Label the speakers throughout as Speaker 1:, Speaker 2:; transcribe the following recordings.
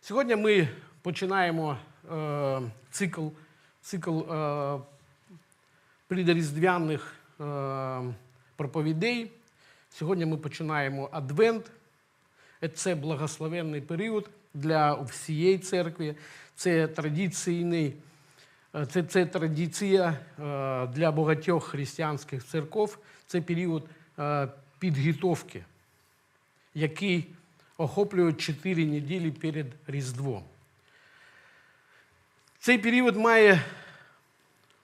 Speaker 1: Сьогодні ми починаємо е, цикл, цикл е, придоріздвяних е, проповідей. Сьогодні ми починаємо Адвент. Це благословенний період для всієї церкви. Це традиційний, е, це, це традиція е, для багатьох християнських церков. Це період е, підготовки, який охоплює 4 неділі перед Різдвом. Цей період має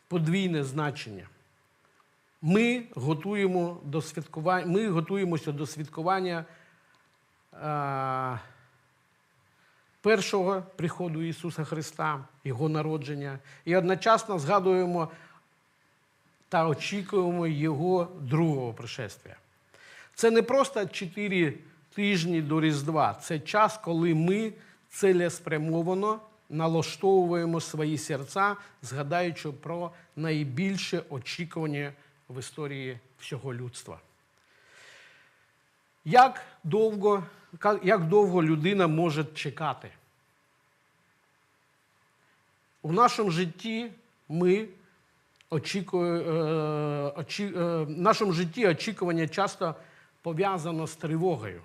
Speaker 1: подвійне значення. Ми готуємо до святкування, ми готуємося до святкування е, першого приходу Ісуса Христа, Його народження, і одночасно згадуємо та очікуємо Його другого пришествия. Це не просто чотири тижні до Різдва, це час, коли ми цілеспрямовано налаштовуємо свої серця, згадаючи про найбільше очікування в історії всього людства. Як довго, як довго людина може чекати? У нашому житті ми очікує, е, е, в нашому житті очікування часто пов'язано з тривогою.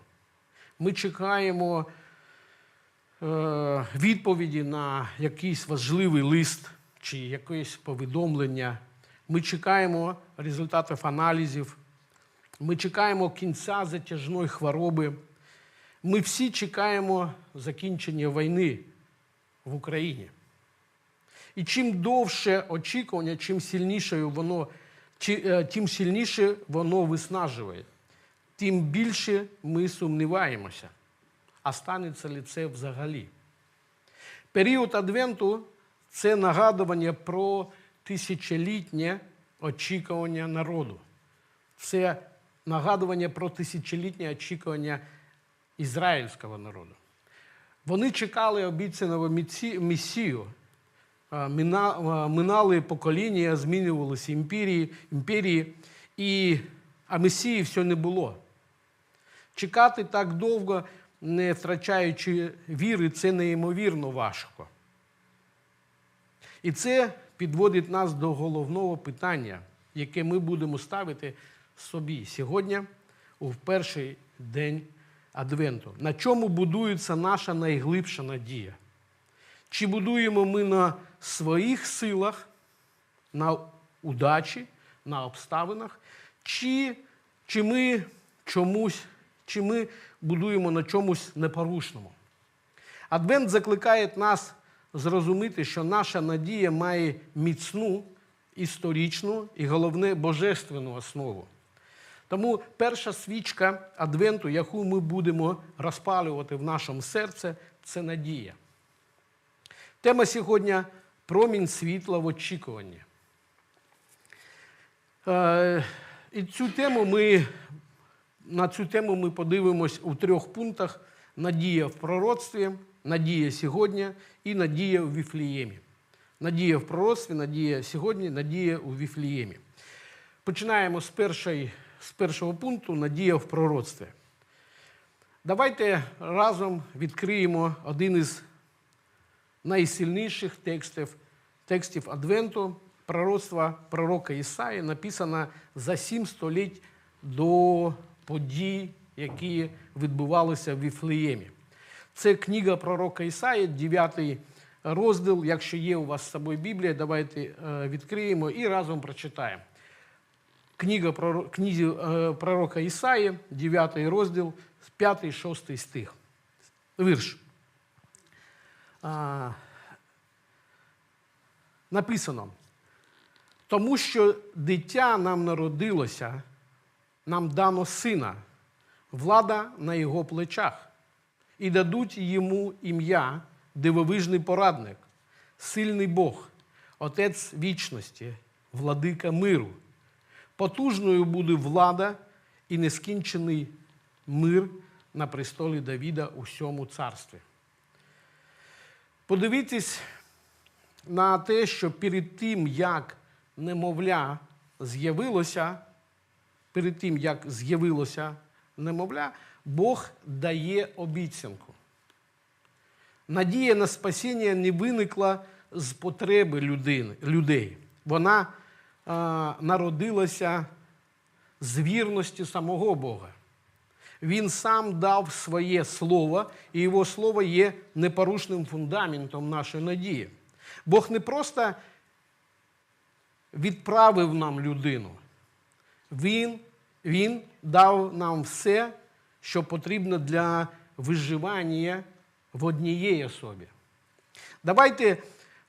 Speaker 1: Ми чекаємо е, відповіді на якийсь важливий лист чи якесь повідомлення. Ми чекаємо результатів аналізів. Ми чекаємо кінця затяжної хвороби. Ми всі чекаємо закінчення війни в Україні. І чим довше очікування, чим сильніше воно, е, тим сильніше воно виснажує, тим більше ми сумніваємося, а станеться ли це взагалі. Період Адвенту це нагадування про тисячолітнє очікування народу. Це нагадування про тисячолітнє очікування ізраїльського народу. Вони чекали обіцяного Месію. Минали покоління, змінювалися імперії, імперії, і, а Месії все не було. Чекати так довго, не втрачаючи віри, це неймовірно важко. І це підводить нас до головного питання, яке ми будемо ставити собі сьогодні, у перший день Адвенту. На чому будується наша найглибша надія? Чи будуємо ми на своїх силах, на удачі, на обставинах, чи, чи ми чомусь, чи ми будуємо на чомусь непорушному? Адвент закликає нас зрозуміти, що наша надія має міцну, історичну і головне божественну основу. Тому перша свічка Адвенту, яку ми будемо розпалювати в нашому серці, це надія. Тема сьогодні промінь світла в очікуванні. Е, І цю тему ми, на цю тему ми подивимось у трьох пунктах: надія в пророцтві, надія сьогодні і надія у Віфліємі. Надія в пророцтві, надія сьогодні, надія у Віфліємі. Починаємо з, першої, з першого пункту надія в пророцтві. Давайте разом відкриємо один із найсильніших текстів, текстів Адвенту, пророцтва пророка Ісаї, написано за сім століть до подій, які відбувалися в Віфлеємі. Це книга пророка Ісаї, 9 розділ. Якщо є у вас з собою Біблія, давайте е, відкриємо і разом прочитаємо. Книга книзі е, пророка Ісаї, 9 розділ, 5-6 стих. Вірш. Написано, тому що дитя нам народилося, нам дано сина, влада на його плечах, і дадуть йому ім'я, дивовижний порадник, сильний Бог, Отець вічності, владика миру. Потужною буде влада і нескінчений мир на престолі Давіда у всьому царстві. Подивіться на те, що перед тим, як немовля з'явилося, перед тим, як з'явилося немовля, Бог дає обіцянку. Надія на спасіння не виникла з потреби людини, людей. Вона а, народилася з вірності самого Бога. Він сам дав своє слово, і його слово є непорушним фундаментом нашої надії. Бог не просто відправив нам людину, Він, він дав нам все, що потрібно для виживання в однієї особі. Давайте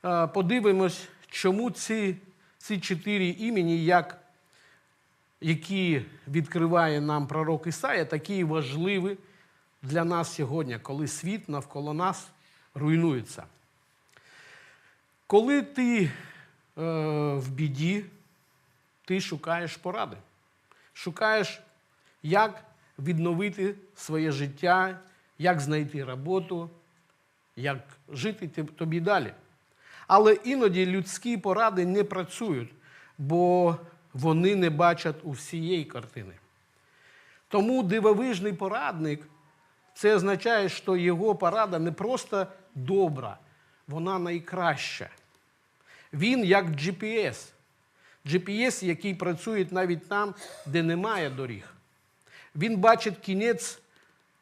Speaker 1: е, подивимось, чому ці, ці чотири імені, як, які відкриває нам пророк Ісая, такі важливі для нас сьогодні, коли світ навколо нас руйнується. Коли ти е, в біді, ти шукаєш поради, шукаєш, як відновити своє життя, як знайти роботу, як жити тобі далі. Але іноді людські поради не працюють, бо вони не бачать усієї картини. Тому дивовижний порадник це означає, що його порада не просто добра, вона найкраща. Він як GPS. GPS, який працює навіть там, де немає доріг. Він бачить кінець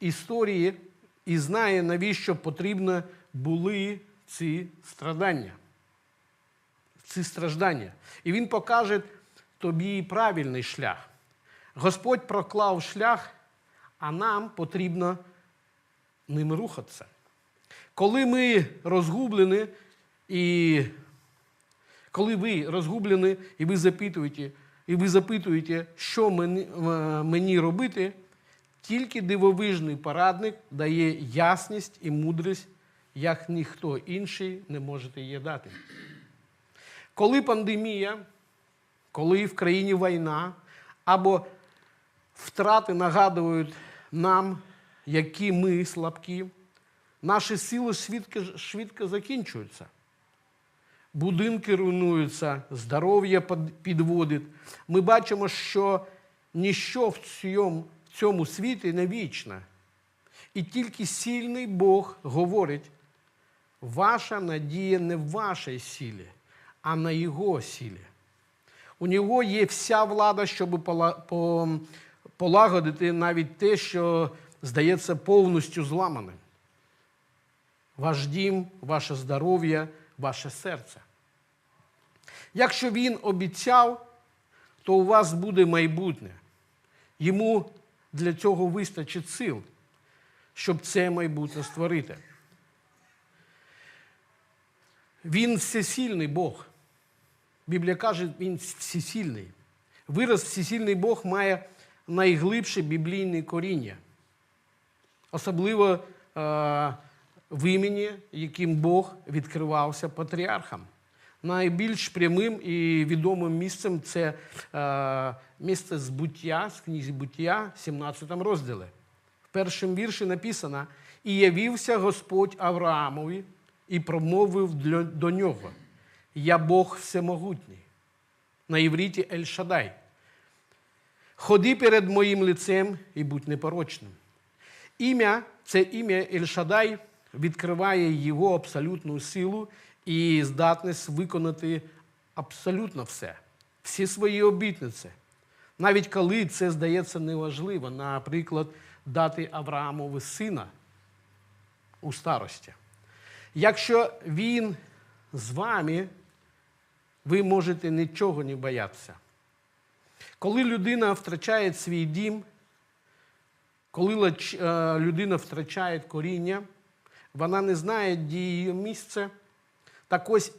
Speaker 1: історії і знає, навіщо потрібно були ці страдання. Ці страждання. І він покаже тобі правильний шлях. Господь проклав шлях, а нам потрібно ним рухатися. Коли ми розгублені і коли ви розгублені і ви запитуєте, і ви запитуєте, що мені, е, робити, тільки дивовижний порадник дає ясність і мудрість, як ніхто інший не може її дати. Коли пандемія, коли в країні війна, або втрати нагадують нам, які ми слабкі, наші сили швидко, швидко закінчуються будинки руйнуються, здоров'я підводить. Ми бачимо, що ніщо в цьому, в цьому світі не вічне. І тільки сильний Бог говорить, ваша надія не в вашій силі, а на Його силі. У нього є вся влада, щоб полагодити навіть те, що здається повністю зламаним ваш дім, ваше здоров'я, ваше серце. Якщо він обіцяв, то у вас буде майбутнє. Йому для цього вистачить сил, щоб це майбутнє створити. Він всесильний Бог. Біблія каже, він всесильний. Вираз всесильний Бог має найглибше біблійне коріння особливо е, в імені, яким Бог відкривався патріархам. Найбільш прямим і відомим місцем це е, місце збуття з книзі буття, 17 розділі. В першому вірші написано: І явився Господь Авраамові і промовив до нього: Я Бог всемогутній. На івриті Ель Шадай. Ходи перед моїм лицем і будь непорочним. Ім'я, це ім'я Ельшадай відкриває його абсолютну силу і здатність виконати абсолютно все, всі свої обітниці. Навіть коли це здається неважливо, наприклад, дати Авраамові сина у старості. Якщо він з вами, ви можете нічого не боятися. Коли людина втрачає свій дім, коли е, людина втрачає коріння, вона не знає, де її місце. Так ось,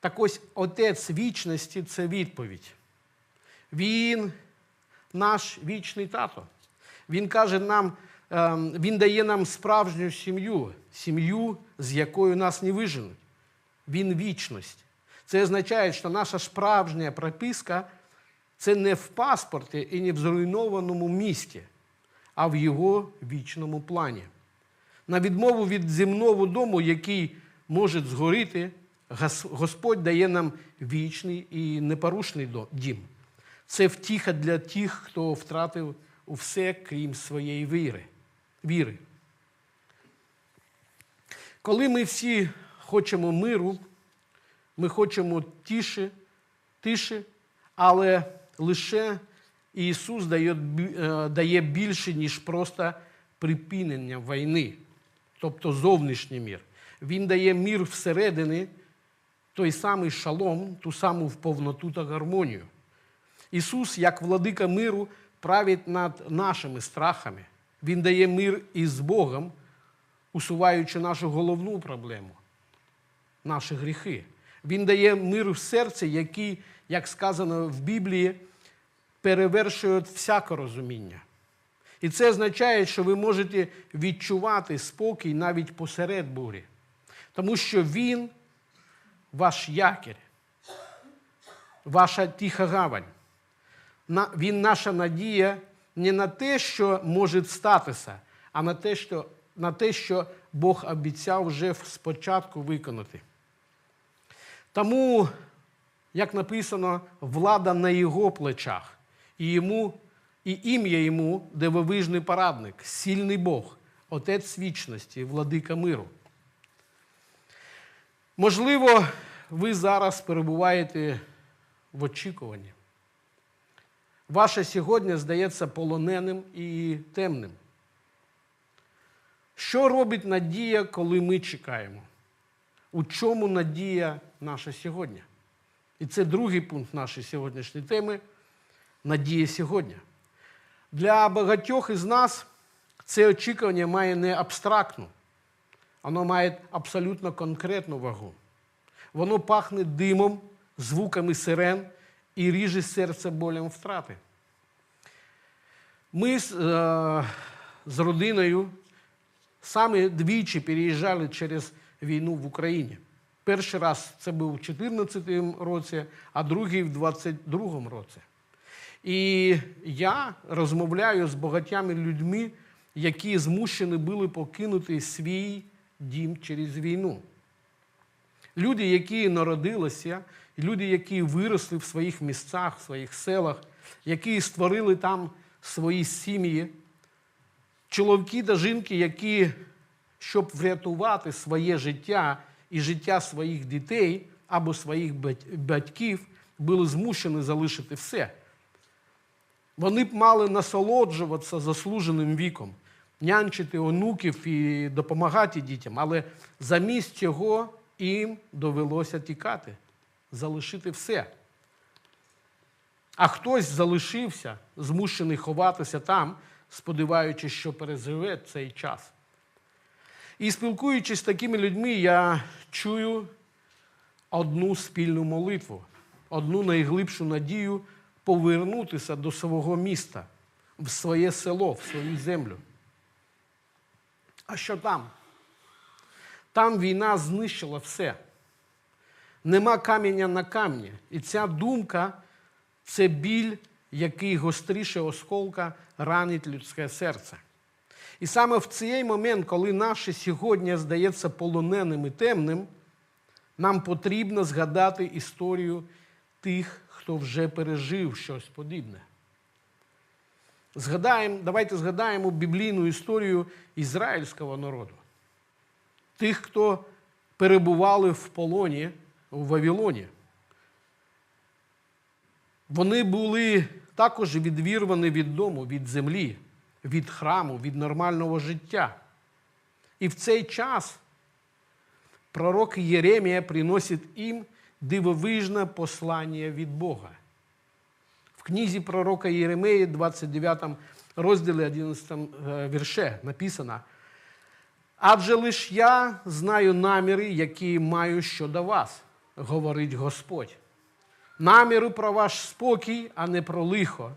Speaker 1: так ось Отець вічності це відповідь. Він наш вічний тато. Він каже нам, е, він дає нам справжню сім'ю, сім'ю, з якою нас не виженуть. Він вічність. Це означає, що наша справжня прописка це не в паспорті і не в зруйнованому місті, а в його вічному плані. На відмову від земного дому, який може згоріти, Господь дає нам вічний і непорушний дім. Це втіха для тих, хто втратив все, крім своєї віри. віри. Коли ми всі хочемо миру, ми хочемо тиші, тиші, але лише Ісус дає, е, дає більше, ніж просто припинення війни, тобто зовнішній мір. Він дає мір всередині, той самий шалом, ту саму повноту та гармонію. Ісус, як владика миру, править над нашими страхами. Він дає мир із Богом, усуваючи нашу головну проблему наші гріхи. Він дає мир в серці, який, як сказано в Біблії, перевершує всяке розуміння. І це означає, що ви можете відчувати спокій навіть посеред бурі. Тому що Він ваш якір, ваша тиха гавань. Він наша надія не на те, що може статися, а на те, що, на те, що Бог обіцяв вже спочатку виконати. Тому, як написано, влада на його плечах, і йому, і ім'я йому дивовижний порадник, сильний Бог, Отець вічності, владика миру. Можливо, ви зараз перебуваєте в очікуванні. Ваше сьогодні здається полоненим і темним. Що робить надія, коли ми чекаємо? У чому надія наша сьогодні? І це другий пункт нашої сьогоднішньої теми надія сьогодні. Для багатьох із нас це очікування має не абстрактну, воно має абсолютно конкретну вагу. Воно пахне димом, звуками сирен і ріже серце болем втрати. Ми з, е, з родиною саме двічі переїжджали через війну в Україні. Перший раз це був у 2014 році, а другий в 2022 році. І я розмовляю з багатьми людьми, які змушені були покинути свій дім через війну. Люди, які народилися, люди, які виросли в своїх місцях, в своїх селах, які створили там свої сім'ї, чоловіки та жінки, які, щоб врятувати своє життя і життя своїх дітей або своїх батьків, були змушені залишити все. Вони б мали насолоджуватися заслуженим віком, нянчити онуків і допомагати дітям, але замість цього їм довелося тікати, залишити все. А хтось залишився, змушений ховатися там, сподіваючись, що переживе цей час. І спілкуючись з такими людьми, я чую одну спільну молитву, одну найглибшу надію повернутися до свого міста, в своє село, в свою землю. А що там? Там війна знищила все. Нема каменя на камні. І ця думка це біль, який гостріше осколка ранить людське серце. І саме в цей момент, коли наше сьогодні здається полоненим і темним, нам потрібно згадати історію тих, хто вже пережив щось подібне. Згадаємо, давайте згадаємо біблійну історію ізраїльського народу. Тих, хто перебували в полоні у Вавилоні. Вони були також відвірвані від дому, від землі, від храму, від нормального життя. І в цей час пророк Єремія приносить їм дивовижне послання від Бога. Книзі пророка Єремії, 29 розділі 11 е, вірше написано. Адже лиш я знаю наміри, які маю щодо вас, говорить Господь. Наміри про ваш спокій, а не про лихо,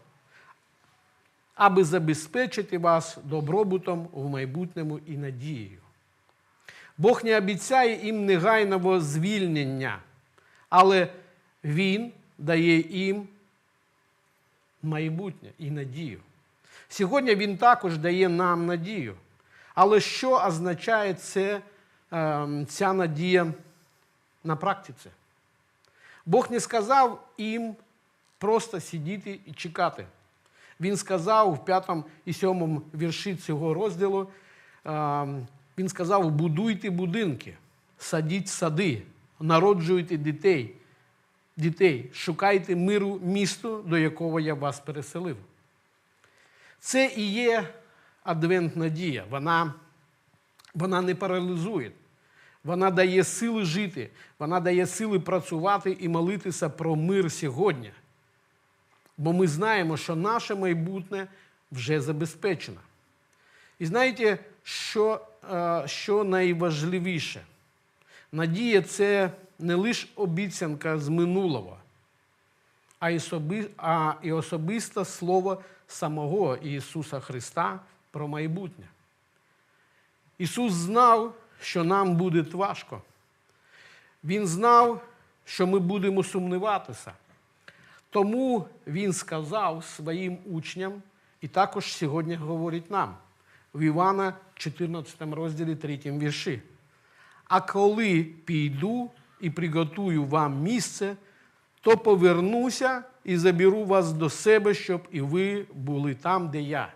Speaker 1: аби забезпечити вас добробутом в майбутньому і надією. Бог не обіцяє їм негайного звільнення, але Він дає їм майбутнє і надію. Сьогодні Він також дає нам надію. Але що означає це, е, ця надія на практиці? Бог не сказав їм просто сидіти і чекати. Він сказав в п'ятому і сьомому вірші цього розділу: е, Він сказав: будуйте будинки, садіть сади, народжуйте дітей, дітей, шукайте миру місту, до якого я вас переселив. Це і є адвентна дія. Вона, вона не паралізує. Вона дає сили жити, вона дає сили працювати і молитися про мир сьогодні. Бо ми знаємо, що наше майбутнє вже забезпечено. І знаєте, що, е, що найважливіше? Надія це не лише обіцянка з минулого, а й особи- а і особисте слово самого Ісуса Христа про майбутнє. Ісус знав, що нам буде важко. Він знав, що ми будемо сумніватися. Тому Він сказав своїм учням, і також сьогодні говорить нам в Івана 14 розділі 3 вірші. А коли піду і приготую вам місце, то повернуся і заберу вас до себе, щоб і ви були там, де я.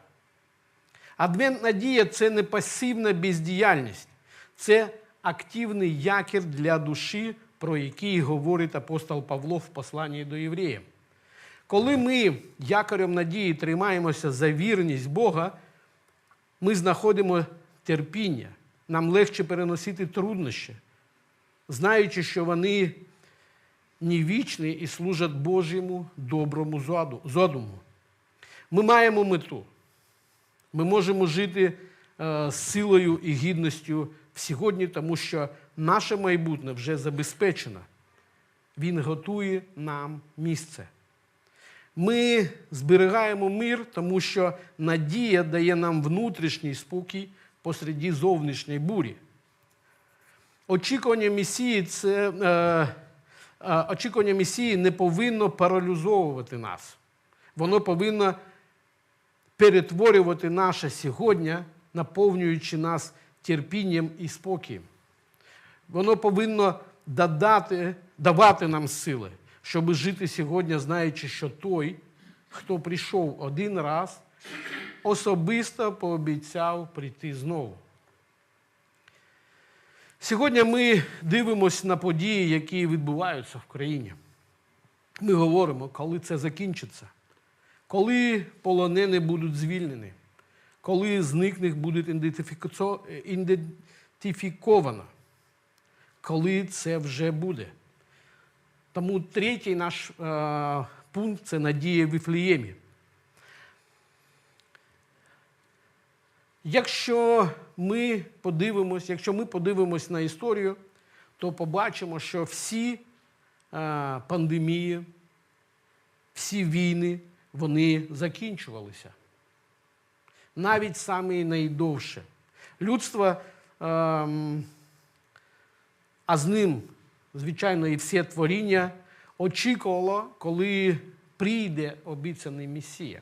Speaker 1: Адвентна дія це не пасивна бездіяльність, це активний якір для душі, про який говорить апостол Павло в посланні до євреїв. Коли ми якорем надії тримаємося за вірність Бога, ми знаходимо терпіння, нам легше переносити труднощі, знаючи, що вони не вічні і служать Божому доброму задуму. Ми маємо мету. Ми можемо жити е, з силою і гідністю сьогодні, тому що наше майбутнє вже забезпечено. Він готує нам місце. Ми зберігаємо мир, тому що надія дає нам внутрішній спокій посереді зовнішньої бурі. Очікування Месії, це, е, е, очікування Месії не повинно паралізовувати нас. Воно повинно перетворювати наше сьогодні, наповнюючи нас терпінням і спокієм. Воно повинно додати, давати нам сили, щоб жити сьогодні, знаючи, що той, хто прийшов один раз, особисто пообіцяв прийти знову. Сьогодні ми дивимося на події, які відбуваються в країні. Ми говоримо, коли це закінчиться, коли полонені будуть звільнені, коли зникних буде ідентифіковано, коли це вже буде. Тому третій наш е, пункт це надія в Віфліємі. Якщо ми подивимось, якщо ми подивимось на історію, то побачимо, що всі е, пандемії, всі війни, вони закінчувалися. Навіть самі найдовше. Людство, ем, а з ним, звичайно, і все творіння очікувало, коли прийде обіцяний Месія.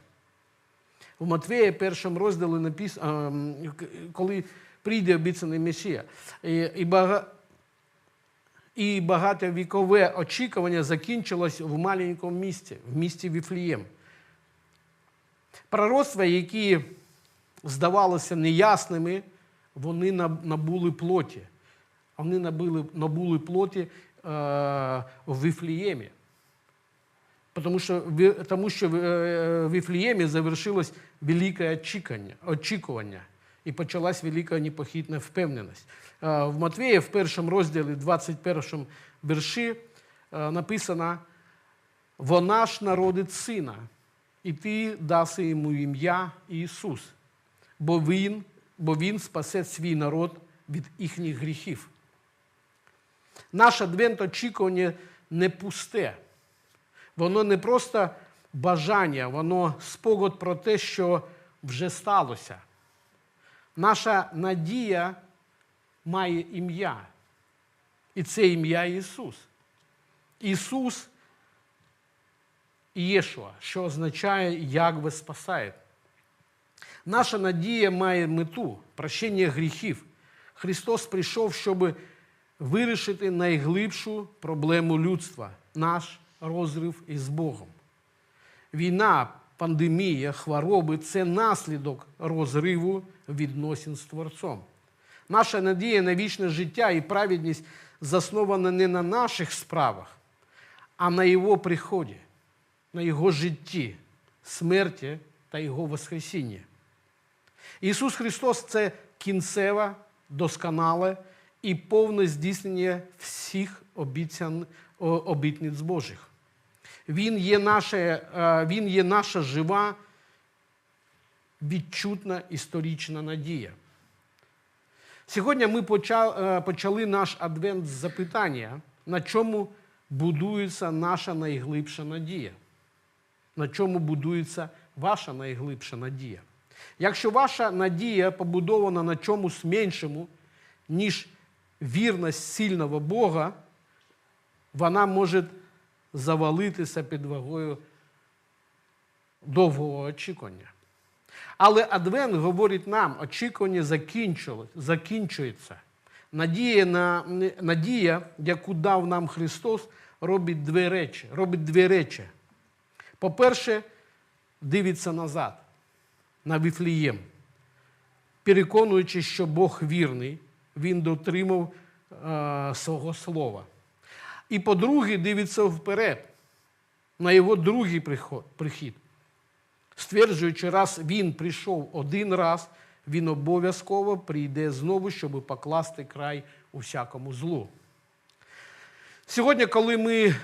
Speaker 1: У Матвея першому розділі написано, коли прийде обіцяний Месія. І, бага, і багатовікове очікування закінчилось в маленькому місті, в місті Віфлієм. Пророцтва, які здавалися неясними, вони набули плоті. Вони набули, набули плоті е, в Віфліємі. Тому що, в- тому що в е, Віфліємі завершилось велике очікування, очікування і почалась велика непохитна впевненість. Е, В Матвея в першому розділі, 21 вірші, е, написано: вона ж народить сина, і ти даси йому ім'я Ісус, бо він, бо він спасе свій народ від їхніх гріхів. Наш адвент очікування не пусте. Воно не просто бажання, воно спогад про те, що вже сталося. Наша надія має ім'я. І це ім'я Ісус. Ісус Єшуа, що означає Ягве спасає. Наша надія має мету прощення гріхів. Христос прийшов, щоб вирішити найглибшу проблему людства наш розрив із Богом. Війна, пандемія, хвороби це наслідок розриву відносин з Творцом. Наша надія на вічне життя і праведність заснована не на наших справах, а на Його приході, на Його житті, смерті та Його Воскресінні. Ісус Христос це кінцеве, досконале і повне здійснення всіх обітниць Божих. Він є, наше, е, він є наша жива, відчутна історична надія. Сьогодні ми е, почали наш адвент з запитання, на чому будується наша найглибша надія. На чому будується ваша найглибша надія. Якщо ваша надія побудована на чомусь меншому, ніж вірність сильного Бога, вона може завалитися під вагою довгого очікування. Але Адвент говорить нам, очікування закінчується. Надія, на, надія, яку дав нам Христос, робить дві речі. Робить дві речі. По-перше, дивиться назад, на Віфлієм, переконуючи, що Бог вірний, Він дотримав е, свого слова. І по-друге, дивиться вперед, на його другий прихід стверджуючи, раз він прийшов один раз, він обов'язково прийде знову, щоб покласти край усякому злу. Сьогодні, коли ми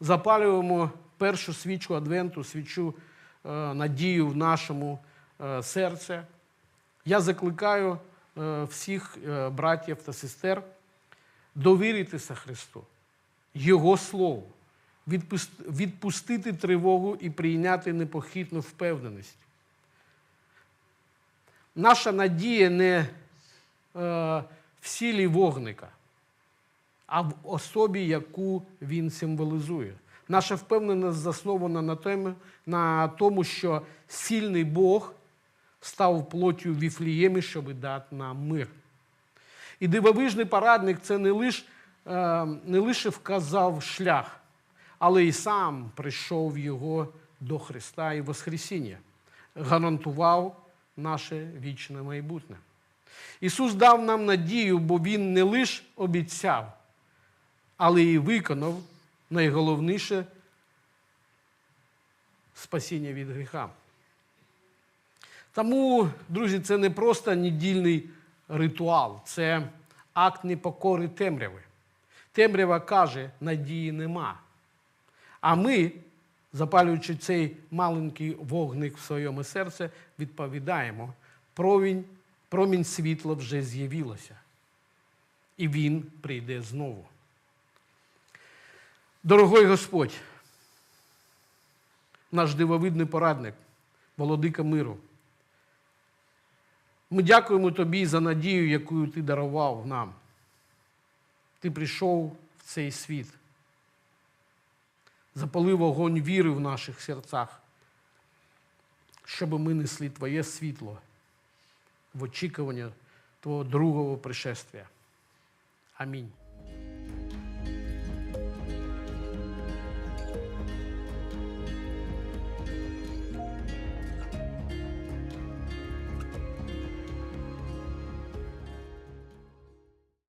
Speaker 1: запалюємо першу свічку Адвенту, свічу е, надію в нашому е, серці, я закликаю е, всіх е, братів та сестер довіритися Христу, Його відпус- відпустити тривогу і прийняти непохитну впевненість. Наша надія не е, в сілі вогника, а в особі, яку він символізує. Наша впевненість заснована на тому, на тому, що сильний Бог став плоттю Віфліємі, щоб дати нам мир. І дивовижний порадник це не лише, не лише вказав шлях, але й сам прийшов його до Христа і Воскресіння, гарантував наше вічне майбутнє. Ісус дав нам надію, бо Він не лише обіцяв, але й виконав найголовніше спасіння від гріха. Тому, друзі, це не просто недільний ритуал, це акт непокори темряви. Темрява каже, надії нема. А ми, запалюючи цей маленький вогник в своєму серці, відповідаємо, промінь, промінь світла вже з'явилося. І він прийде знову. Дорогой Господь, наш дивовидний порадник, володика миру. Ми дякуємо Тобі за надію, яку Ти дарував нам. Ти прийшов в цей світ, запалив вогонь віри в наших серцях, щоб ми несли Твоє світло в очікування Твого другого пришествия. Амінь.